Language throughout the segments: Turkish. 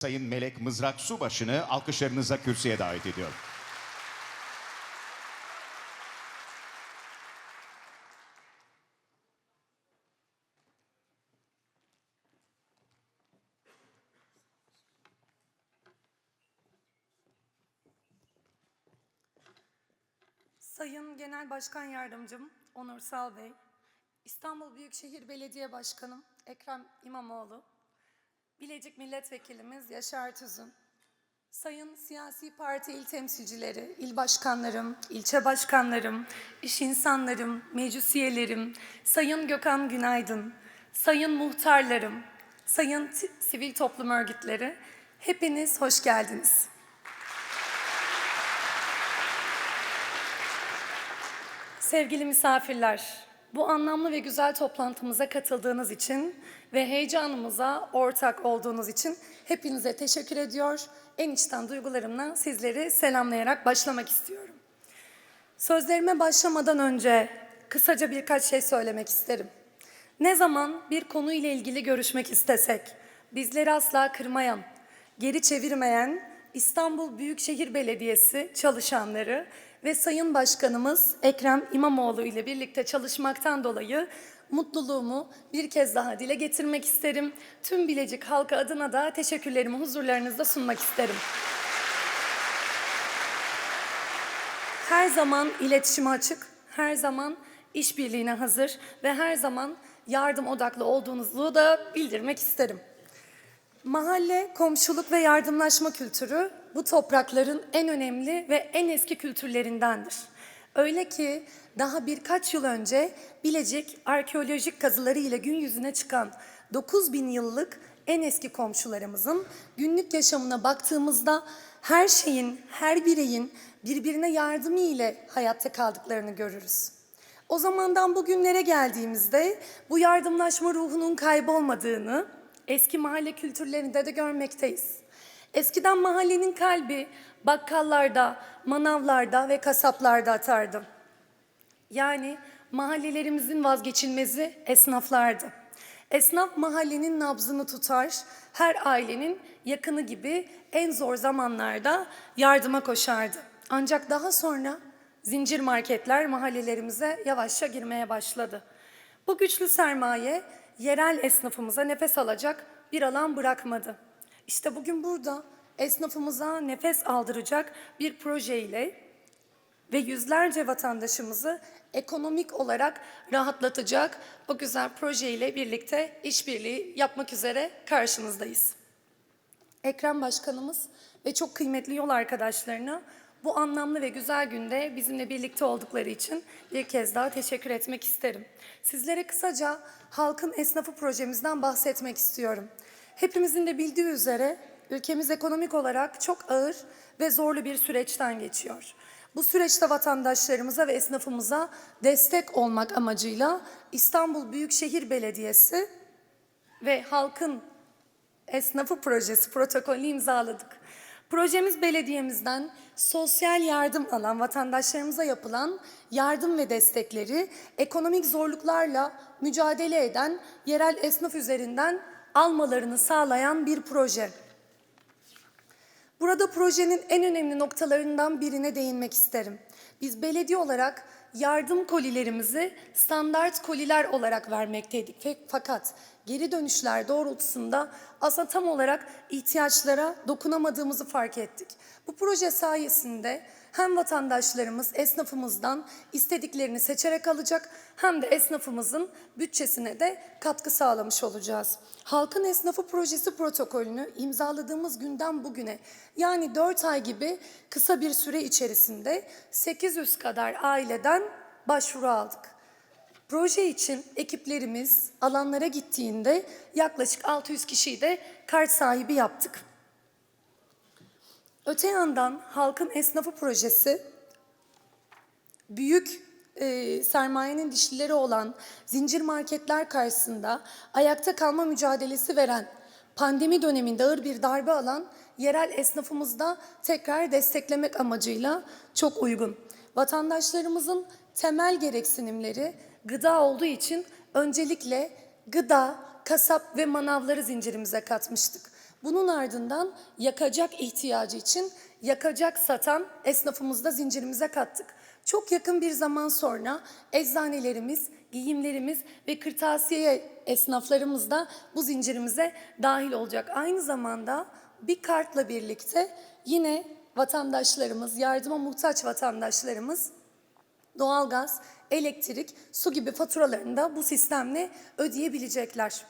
Sayın Melek Mızrak Subaşı'nı alkışlarınıza kürsüye davet ediyorum. Sayın Genel Başkan Yardımcım Onur Sal Bey, İstanbul Büyükşehir Belediye Başkanım Ekrem İmamoğlu, Bilecik Milletvekilimiz Yaşar Tüzün, Sayın siyasi parti il temsilcileri, il başkanlarım, ilçe başkanlarım, iş insanlarım, meclis üyelerim, Sayın Gökhan Günaydın, Sayın muhtarlarım, Sayın sivil toplum örgütleri, hepiniz hoş geldiniz. Sevgili misafirler, bu anlamlı ve güzel toplantımıza katıldığınız için ve heyecanımıza ortak olduğunuz için hepinize teşekkür ediyor. En içten duygularımla sizleri selamlayarak başlamak istiyorum. Sözlerime başlamadan önce kısaca birkaç şey söylemek isterim. Ne zaman bir konuyla ilgili görüşmek istesek, bizleri asla kırmayan, geri çevirmeyen İstanbul Büyükşehir Belediyesi çalışanları ve Sayın Başkanımız Ekrem İmamoğlu ile birlikte çalışmaktan dolayı mutluluğumu bir kez daha dile getirmek isterim. Tüm Bilecik halkı adına da teşekkürlerimi huzurlarınızda sunmak isterim. Her zaman iletişime açık, her zaman işbirliğine hazır ve her zaman yardım odaklı olduğunuzu da bildirmek isterim. Mahalle, komşuluk ve yardımlaşma kültürü bu toprakların en önemli ve en eski kültürlerindendir. Öyle ki daha birkaç yıl önce Bilecik arkeolojik kazıları ile gün yüzüne çıkan 9000 yıllık en eski komşularımızın günlük yaşamına baktığımızda her şeyin, her bireyin birbirine yardımı ile hayatta kaldıklarını görürüz. O zamandan bugünlere geldiğimizde bu yardımlaşma ruhunun kaybolmadığını eski mahalle kültürlerinde de görmekteyiz. Eskiden mahallenin kalbi bakkallarda, manavlarda ve kasaplarda atardı. Yani mahallelerimizin vazgeçilmezi esnaflardı. Esnaf mahallenin nabzını tutar, her ailenin yakını gibi en zor zamanlarda yardıma koşardı. Ancak daha sonra zincir marketler mahallelerimize yavaşça girmeye başladı. Bu güçlü sermaye yerel esnafımıza nefes alacak bir alan bırakmadı. İşte bugün burada esnafımıza nefes aldıracak bir projeyle ve yüzlerce vatandaşımızı ekonomik olarak rahatlatacak bu güzel projeyle birlikte işbirliği yapmak üzere karşınızdayız. Ekrem Başkanımız ve çok kıymetli yol arkadaşlarına bu anlamlı ve güzel günde bizimle birlikte oldukları için bir kez daha teşekkür etmek isterim. Sizlere kısaca Halkın Esnafı projemizden bahsetmek istiyorum. Hepimizin de bildiği üzere ülkemiz ekonomik olarak çok ağır ve zorlu bir süreçten geçiyor. Bu süreçte vatandaşlarımıza ve esnafımıza destek olmak amacıyla İstanbul Büyükşehir Belediyesi ve Halkın Esnafı Projesi protokolünü imzaladık. Projemiz belediyemizden sosyal yardım alan vatandaşlarımıza yapılan yardım ve destekleri ekonomik zorluklarla mücadele eden yerel esnaf üzerinden almalarını sağlayan bir proje. Burada projenin en önemli noktalarından birine değinmek isterim. Biz belediye olarak yardım kolilerimizi standart koliler olarak vermekteydik. Fakat geri dönüşler doğrultusunda aslında tam olarak ihtiyaçlara dokunamadığımızı fark ettik. Bu proje sayesinde hem vatandaşlarımız esnafımızdan istediklerini seçerek alacak hem de esnafımızın bütçesine de katkı sağlamış olacağız. Halkın Esnafı Projesi protokolünü imzaladığımız günden bugüne yani 4 ay gibi kısa bir süre içerisinde 800 kadar aileden başvuru aldık. Proje için ekiplerimiz alanlara gittiğinde yaklaşık 600 kişiyi de kart sahibi yaptık. Öte yandan Halkın Esnafı Projesi büyük e, sermayenin dişlileri olan zincir marketler karşısında ayakta kalma mücadelesi veren, pandemi döneminde ağır bir darbe alan yerel esnafımızda tekrar desteklemek amacıyla çok uygun. Vatandaşlarımızın temel gereksinimleri gıda olduğu için öncelikle gıda, kasap ve manavları zincirimize katmıştık. Bunun ardından yakacak ihtiyacı için yakacak satan esnafımızda zincirimize kattık. Çok yakın bir zaman sonra eczanelerimiz, giyimlerimiz ve kırtasiye esnaflarımız da bu zincirimize dahil olacak. Aynı zamanda bir kartla birlikte yine vatandaşlarımız, yardıma muhtaç vatandaşlarımız doğalgaz, elektrik, su gibi faturalarını da bu sistemle ödeyebilecekler.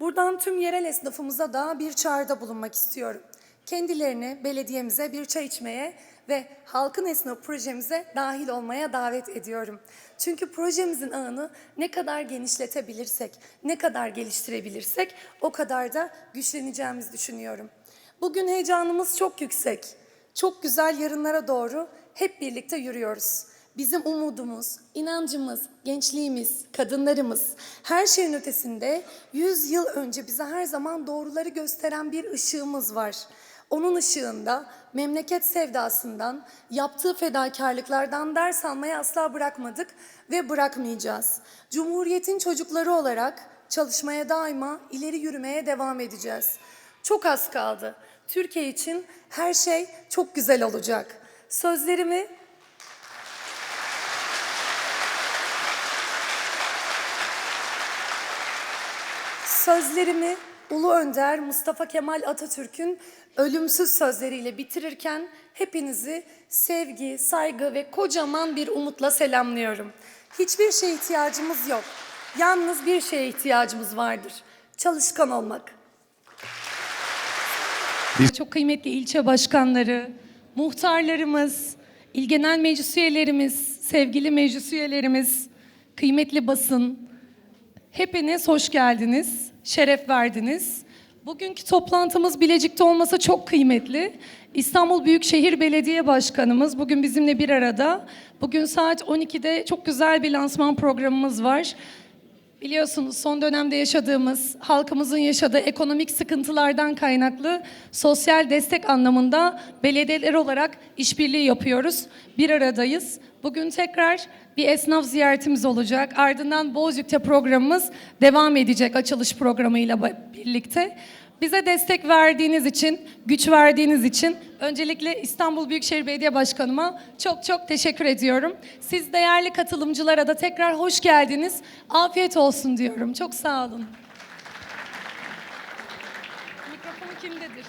Buradan tüm yerel esnafımıza da bir çağrıda bulunmak istiyorum. Kendilerini belediyemize bir çay içmeye ve halkın esnafı projemize dahil olmaya davet ediyorum. Çünkü projemizin ağını ne kadar genişletebilirsek, ne kadar geliştirebilirsek o kadar da güçleneceğimizi düşünüyorum. Bugün heyecanımız çok yüksek. Çok güzel yarınlara doğru hep birlikte yürüyoruz. Bizim umudumuz, inancımız, gençliğimiz, kadınlarımız her şeyin ötesinde 100 yıl önce bize her zaman doğruları gösteren bir ışığımız var. Onun ışığında memleket sevdasından, yaptığı fedakarlıklardan ders almayı asla bırakmadık ve bırakmayacağız. Cumhuriyetin çocukları olarak çalışmaya daima ileri yürümeye devam edeceğiz. Çok az kaldı. Türkiye için her şey çok güzel olacak. Sözlerimi Sözlerimi Ulu Önder Mustafa Kemal Atatürk'ün ölümsüz sözleriyle bitirirken hepinizi sevgi, saygı ve kocaman bir umutla selamlıyorum. Hiçbir şeye ihtiyacımız yok. Yalnız bir şeye ihtiyacımız vardır. Çalışkan olmak. Çok kıymetli ilçe başkanları, muhtarlarımız, il genel meclis üyelerimiz, sevgili meclis üyelerimiz, kıymetli basın, hepiniz hoş geldiniz, şeref verdiniz. Bugünkü toplantımız Bilecik'te olması çok kıymetli. İstanbul Büyükşehir Belediye Başkanımız bugün bizimle bir arada. Bugün saat 12'de çok güzel bir lansman programımız var. Biliyorsunuz son dönemde yaşadığımız, halkımızın yaşadığı ekonomik sıkıntılardan kaynaklı sosyal destek anlamında belediyeler olarak işbirliği yapıyoruz. Bir aradayız. Bugün tekrar bir esnaf ziyaretimiz olacak. Ardından Bozüyük'te programımız devam edecek açılış programıyla birlikte. Bize destek verdiğiniz için, güç verdiğiniz için öncelikle İstanbul Büyükşehir Belediye Başkanıma çok çok teşekkür ediyorum. Siz değerli katılımcılara da tekrar hoş geldiniz. Afiyet olsun diyorum. Çok sağ olun. Mikrofonu kimdedir?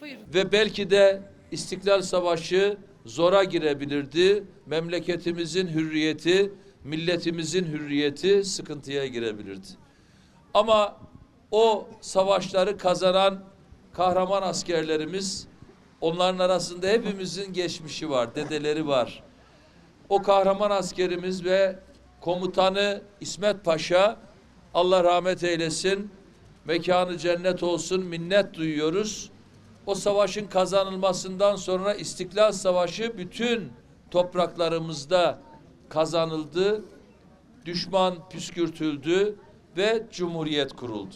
Buyurun. ve belki de İstiklal Savaşı zora girebilirdi. Memleketimizin hürriyeti, milletimizin hürriyeti sıkıntıya girebilirdi. Ama o savaşları kazanan kahraman askerlerimiz, onların arasında hepimizin geçmişi var, dedeleri var. O kahraman askerimiz ve komutanı İsmet Paşa, Allah rahmet eylesin, mekanı cennet olsun, minnet duyuyoruz. O savaşın kazanılmasından sonra İstiklal Savaşı bütün topraklarımızda kazanıldı. Düşman püskürtüldü ve Cumhuriyet kuruldu.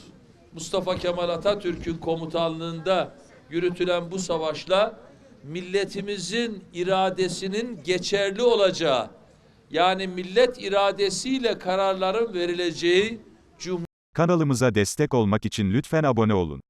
Mustafa Kemal Atatürk'ün komutanlığında yürütülen bu savaşla milletimizin iradesinin geçerli olacağı yani millet iradesiyle kararların verileceği Kanalımıza destek olmak için lütfen abone olun.